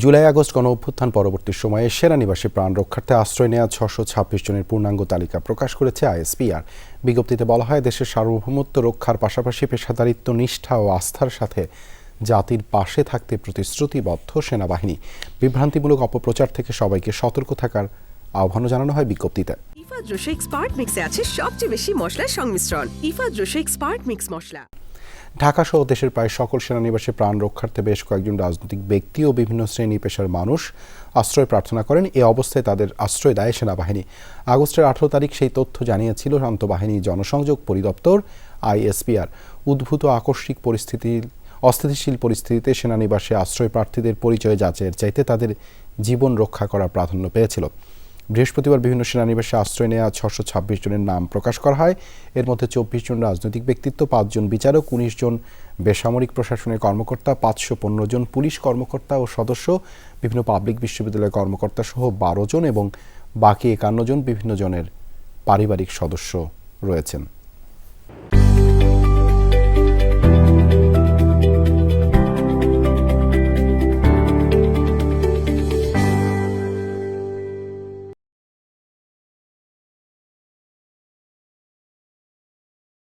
July August গণ অভ্যুত্থান পরবর্তী সময়ে সেনানিবাসে প্রাণ রক্ষার্থে আশ্রয় নেওয়া ছশো ছাব্বিশ জনের পূর্ণাঙ্গ তালিকা প্রকাশ করেছে আইএসপিআর। বিজ্ঞপ্তিতে বলা হয়, দেশের সার্বভৌমত্ব রক্ষার পাশাপাশি পেশাদারিত্ব, নিষ্ঠা ও আস্থার সাথে জাতির পাশে থাকতে প্রতিশ্রুতিবদ্ধ সেনাবাহিনী। বিভ্রান্তিমূলক অপপ্রচার থেকে সবাইকে সতর্ক থাকার আহ্বানও জানানো হয় বিজ্ঞপ্তিতে। ইফা জোশিক স্পার্ট মিক্সে আছে সবচেয়ে বেশি মশলার সংমিশ্রণ। ইফা জোশিক স্পার্ট মিক্স মশলা। ঢাকা সহ দেশের প্রায় সকল সেনানিবাসে প্রাণ রক্ষার্থে বেশ কয়েকজন রাজনৈতিক ব্যক্তি ও বিভিন্ন শ্রেণি পেশার মানুষ আশ্রয় প্রার্থনা করেন। এ অবস্থায় তাদের আশ্রয় দেয় সেনাবাহিনী। আগস্টের আঠারো তারিখ সেই তথ্য জানিয়েছিল শান্তবাহিনী জনসংযোগ পরিদপ্তর আইএসপিআর উদ্ভূত আকস্মিক পরিস্থিতির অস্থিতিশীল পরিস্থিতিতে সেনানিবাসে আশ্রয় প্রার্থীদের পরিচয় যাচাইয়ের চাইতে তাদের জীবন রক্ষা করা প্রাধান্য পেয়েছিল। বৃহস্পতিবার বিভিন্ন সেনানিবাসে আশ্রয় নেওয়া ছশো ছাব্বিশ জনের নাম প্রকাশ করা হয়। এর মধ্যে চব্বিশ জন রাজনৈতিক ব্যক্তিত্ব পাঁচজন বিচারক, উনিশ জন বেসামরিক প্রশাসনের কর্মকর্তা, পাঁচশো পনেরো জন পুলিশ কর্মকর্তা ও সদস্য, বিভিন্ন পাবলিক বিশ্ববিদ্যালয়ের কর্মকর্তা সহ বারো জন এবং বাকি একান্ন জন বিভিন্ন জনের পারিবারিক সদস্য রয়েছেন।